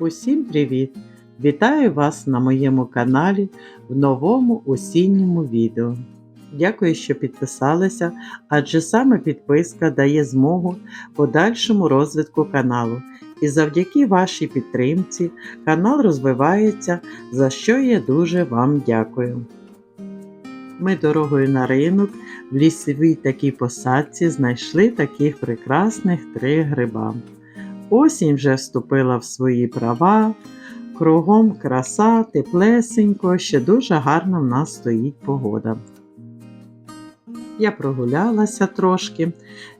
Усім привіт! Вітаю вас на моєму каналі в новому осінньому відео. Дякую, що підписалися, адже саме підписка дає змогу подальшому розвитку каналу. І завдяки вашій підтримці канал розвивається, за що я дуже вам дякую. Ми дорогою на ринок в лісовій такій посадці знайшли таких прекрасних три гриба. Осінь вже вступила в свої права, кругом краса, теплесенько, ще дуже гарно в нас стоїть погода. Я прогулялася трошки,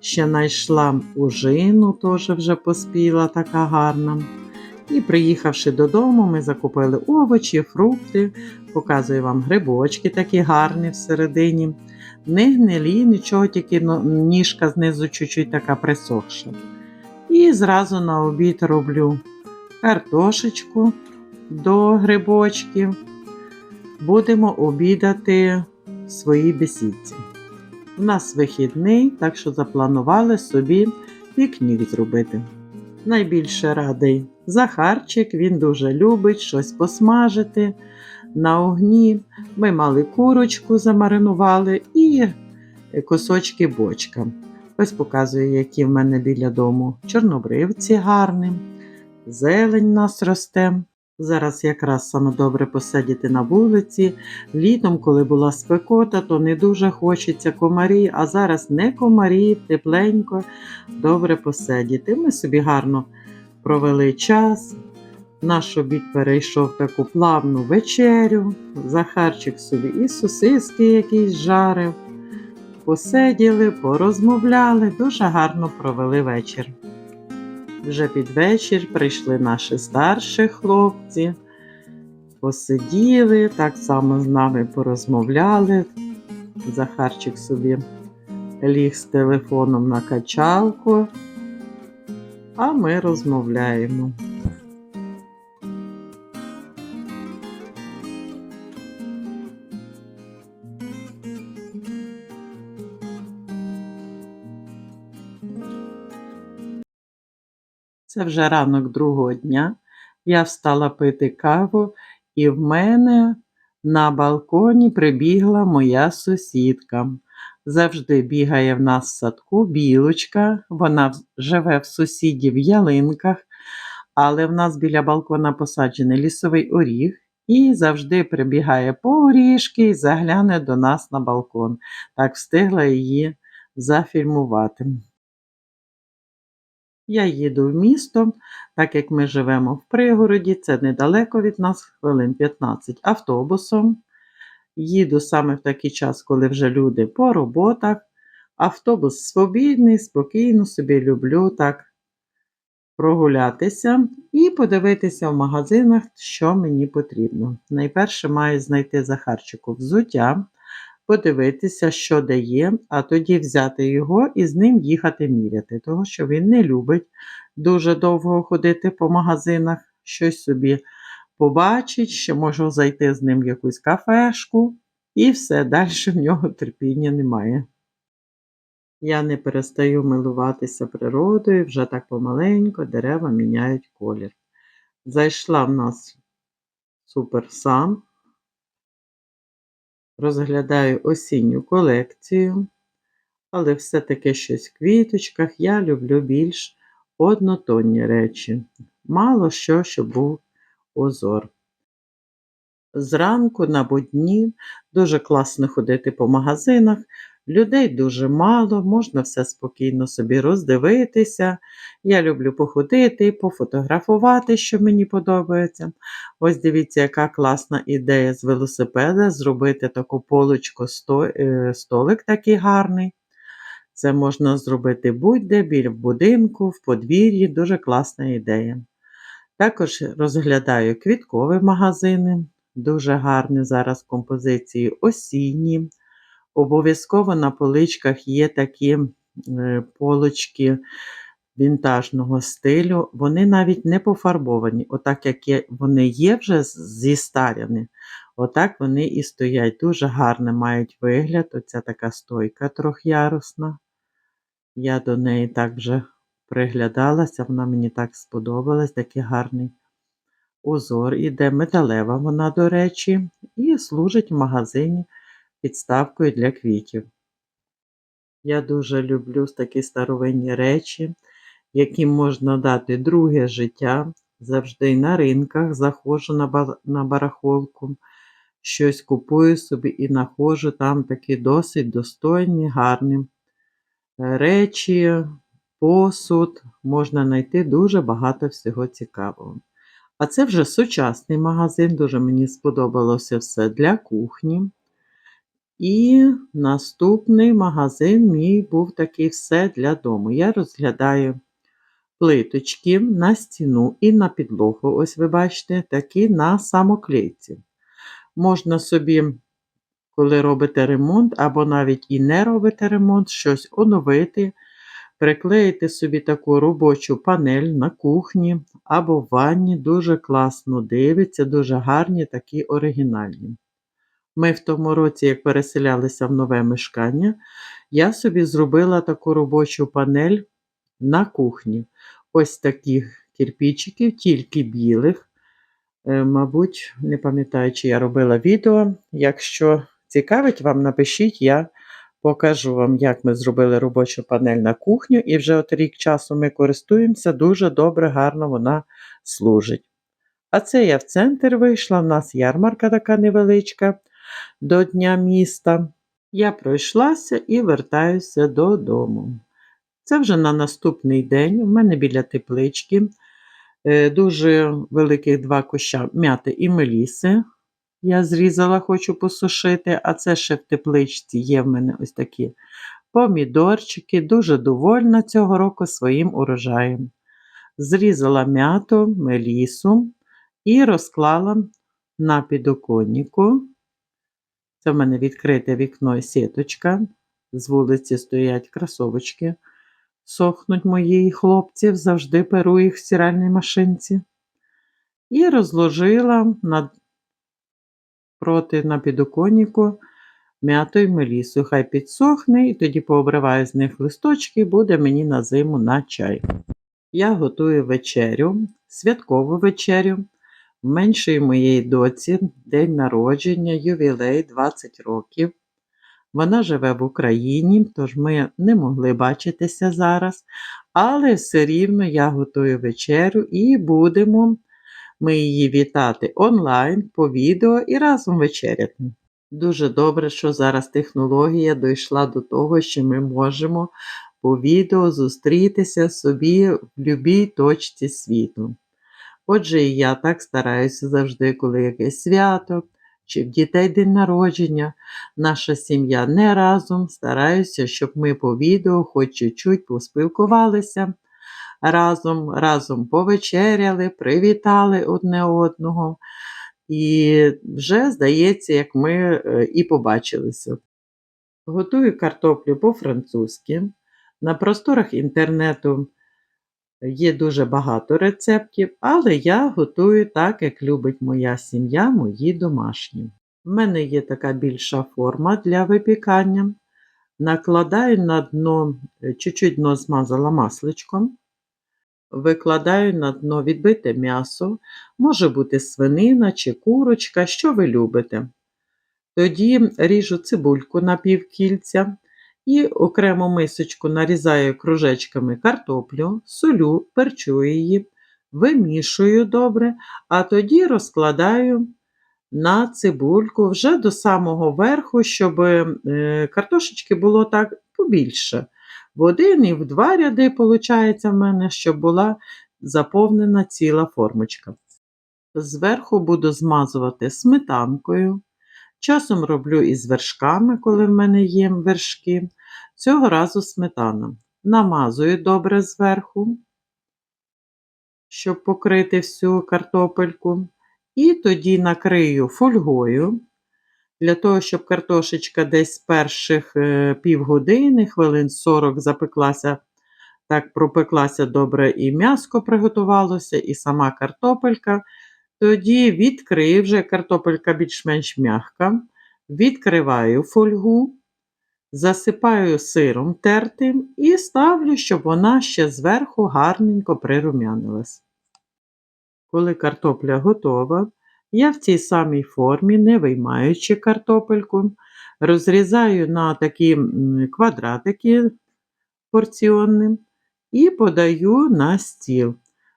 ще знайшла ужину, теж вже поспіла така гарна. І приїхавши додому, ми закупили овочі, фрукти, показую вам грибочки такі гарні всередині. Не гнилі, нічого, тільки ніжка знизу чуть-чуть така присохша. І зразу на обід роблю картошечку до грибочків. Будемо обідати в своїй бесідці. У нас вихідний, так що запланували собі пікнік зробити. Найбільше радий Захарчик, він дуже любить щось посмажити на огні. Ми мали курочку, замаринували і кусочки бочка. Ось показую, які в мене біля дому чорнобривці гарні, зелень нас росте. Зараз якраз саме добре посидіти на вулиці. Літом, коли була спекота, то не дуже хочеться комарі, а зараз не комарі, тепленько, добре посидіти. Ми собі гарно провели час. Наш обід перейшов таку плавну вечерю. Захарчик собі і сосиски якісь жарив. Посиділи, порозмовляли, дуже гарно провели вечір. Вже під вечір прийшли наші старші хлопці, посиділи, так само з нами порозмовляли. Захарчик собі ліг з телефоном на качалку, а ми розмовляємо. Це вже ранок другого дня. Я встала пити каву, і в мене на балконі прибігла моя сусідка. Завжди бігає в нас в садку білочка, вона живе в сусідів в ялинках, але в нас біля балкона посаджений лісовий оріг. І завжди прибігає по оріжки і загляне до нас на балкон. Так встигла її зафільмувати. Я їду в місто, так як ми живемо в пригороді, це недалеко від нас, хвилин 15 автобусом. Їду саме в такий час, коли вже люди по роботах. Автобус свобідний, спокійно собі люблю так прогулятися і подивитися в магазинах, що мені потрібно. Найперше маю знайти Захарчику взуття, подивитися, що дає, а тоді взяти його і з ним їхати міряти, тому що він не любить дуже довго ходити по магазинах, щось собі побачить, ще можу зайти з ним в якусь кафешку, і все, далі в нього терпіння немає. Я не перестаю милуватися природою, вже так помаленько дерева міняють колір. Зайшла в нас суперсан, розглядаю осінню колекцію, але все-таки щось в квіточках. Я люблю більш однотонні речі. Мало що, щоб був озор. Зранку на будні дуже класно ходити по магазинах. Людей дуже мало, можна все спокійно собі роздивитися. Я люблю походити, пофотографувати, що мені подобається. Ось дивіться, яка класна ідея з велосипеда зробити таку полочку, е, столик такий гарний. Це можна зробити будь-де, біля будинку, в подвір'ї. Дуже класна ідея. Також розглядаю квіткові магазини. Дуже гарні зараз композиції осінні. Обов'язково на поличках є такі е, полочки вінтажного стилю. Вони навіть не пофарбовані. Отак, як вони є вже зістаряні, отак вони і стоять. Дуже гарно мають вигляд. Оця така стойка трьохярусна. Я до неї так вже приглядалася, вона мені так сподобалась, такий гарний узор іде металева вона, до речі, і служить в магазині підставкою для квітів. Я дуже люблю такі старовинні речі, яким можна дати друге життя. Завжди на ринках заходжу на, барахолку, щось купую собі і знаходжу там такі досить достойні, гарні е, речі, посуд. Можна знайти дуже багато всього цікавого. А це вже сучасний магазин, дуже мені сподобалося все для кухні. І наступний магазин мій був такий все для дому. Я розглядаю плиточки на стіну і на підлогу. Ось ви бачите, такі на самоклейці. Можна собі, коли робите ремонт, або навіть і не робите ремонт, щось оновити, приклеїти собі таку робочу панель на кухні або в ванні. Дуже класно дивиться, дуже гарні, такі оригінальні. Ми в тому році, як переселялися в нове мешкання, я собі зробила таку робочу панель на кухні. Ось таких кирпичиків, тільки білих. Е, Мабуть, не пам'ятаю, чи я робила відео. Якщо цікавить вам, напишіть, я покажу вам, як ми зробили робочу панель на кухню, і вже от рік часу ми користуємося, дуже добре, гарно вона служить. А це я в центр вийшла, в нас ярмарка така невеличка до Дня міста. Я пройшлася і вертаюся додому. Це вже на наступний день. У мене біля теплички е, дуже великих два куща мяти і меліси. Я зрізала, хочу посушити, а це ще в тепличці є в мене ось такі помідорчики. Дуже довольна цього року своїм урожаєм. Зрізала м'яту, мелісу і розклала на підоконнику. Це в мене відкрите вікно і сіточка. З вулиці стоять кросовочки. Сохнуть мої хлопців, завжди перу їх в стиральній машинці. І розложила над... проти на підоконнику м'яту і мелісу. Хай підсохне, і тоді пообриваю з них листочки, буде мені на зиму на чай. Я готую вечерю, святкову вечерю. Меншої моєї доці день народження, ювілей 20 років. Вона живе в Україні, тож ми не могли бачитися зараз, але все рівно я готую вечерю і будемо ми її вітати онлайн по відео і разом вечеряти. Дуже добре, що зараз технологія дійшла до того, що ми можемо по відео зустрітися собі в будь-якій точці світу. Отже, і я так стараюся завжди, коли якесь свято чи в дітей день народження, наша сім'я не разом. Стараюся, щоб ми по відео хоч чуть-чуть поспілкувалися разом, разом повечеряли, привітали одне одного. І вже здається, як ми е, і побачилися. Готую картоплю по-французьки. На просторах інтернету Є дуже багато рецептів, але я готую так, як любить моя сім'я, мої домашні. У мене є така більша форма для випікання. Накладаю на дно, е, чуть-чуть дно змазала масличком. Викладаю на дно відбите м'ясо, може бути свинина чи курочка, що ви любите. Тоді ріжу цибульку на півкільця, і окрему мисочку нарізаю кружечками картоплю, солю, перчу її, вимішую добре, а тоді розкладаю на цибульку вже до самого верху, щоб е, картошечки було так побільше. В один і в два ряди, виходить, в мене, щоб була заповнена ціла формочка. Зверху буду змазувати сметанкою. Часом роблю із вершками, коли в мене є вершки. Цього разу сметана. Намазую добре зверху, щоб покрити всю картопельку. І тоді накрию фольгою, для того, щоб картошечка десь перших е, півгодини, хвилин 40 запеклася, так пропеклася добре, і м'яско приготувалося, і сама картопелька. Тоді відкрию вже картопелька більш-менш м'яка, відкриваю фольгу, засипаю сиром тертим і ставлю, щоб вона ще зверху гарненько прирумянилась. Коли картопля готова, я в цій самій формі, не виймаючи картопельку, розрізаю на такі квадратики порціонні і подаю на стіл.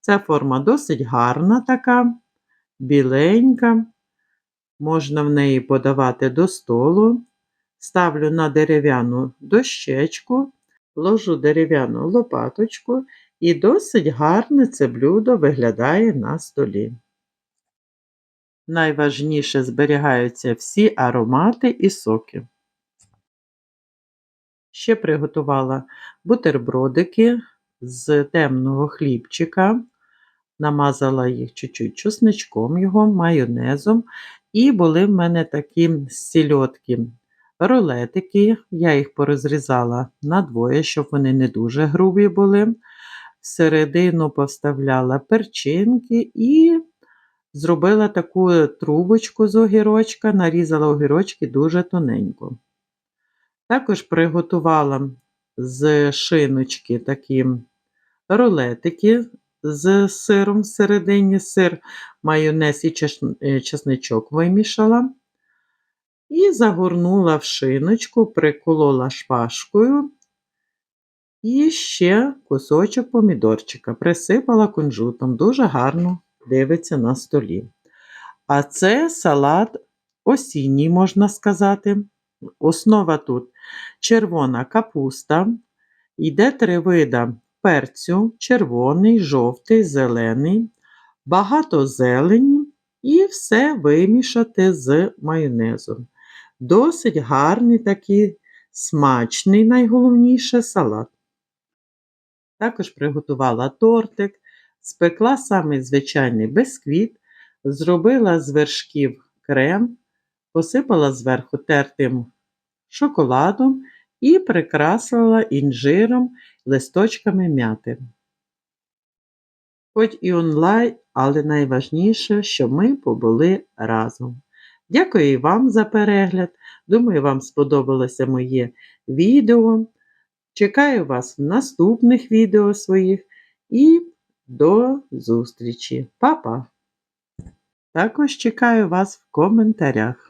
Ця форма досить гарна така, біленька. Можна в неї подавати до столу. Ставлю на дерев'яну дощечку, ложу дерев'яну лопаточку і досить гарне це блюдо виглядає на столі. Найважніше зберігаються всі аромати і соки. Ще приготувала бутербродики з темного хлібчика, намазала їх чуть-чуть чесничком його, майонезом. І були в мене такі сільотки, рулетики. Я їх порозрізала надвоє, щоб вони не дуже грубі були. Всередину поставляла перчинки і зробила таку трубочку з огірочка, нарізала огірочки дуже тоненько. Також приготувала з шиночки такі рулетики з сиром всередині, сир, майонез і е, чесничок вимішала. І загорнула в шиночку, приколола шпажкою. І ще кусочок помідорчика присипала кунжутом. Дуже гарно дивиться на столі. А це салат осінній, можна сказати. Основа тут червона капуста. Йде три вида перцю, червоний, жовтий, зелений, багато зелені і все вимішати з майонезом. Досить гарний такий смачний, найголовніше салат. Також приготувала тортик, спекла самий звичайний бисквіт, зробила з вершків крем, посипала зверху тертим шоколадом і прикрасила інжиром листочками м'яти. Хоч і онлайн, але найважніше, що ми побули разом. Дякую вам за перегляд. Думаю, вам сподобалося моє відео. Чекаю вас в наступних відео своїх і до зустрічі. Па-па! Також чекаю вас в коментарях.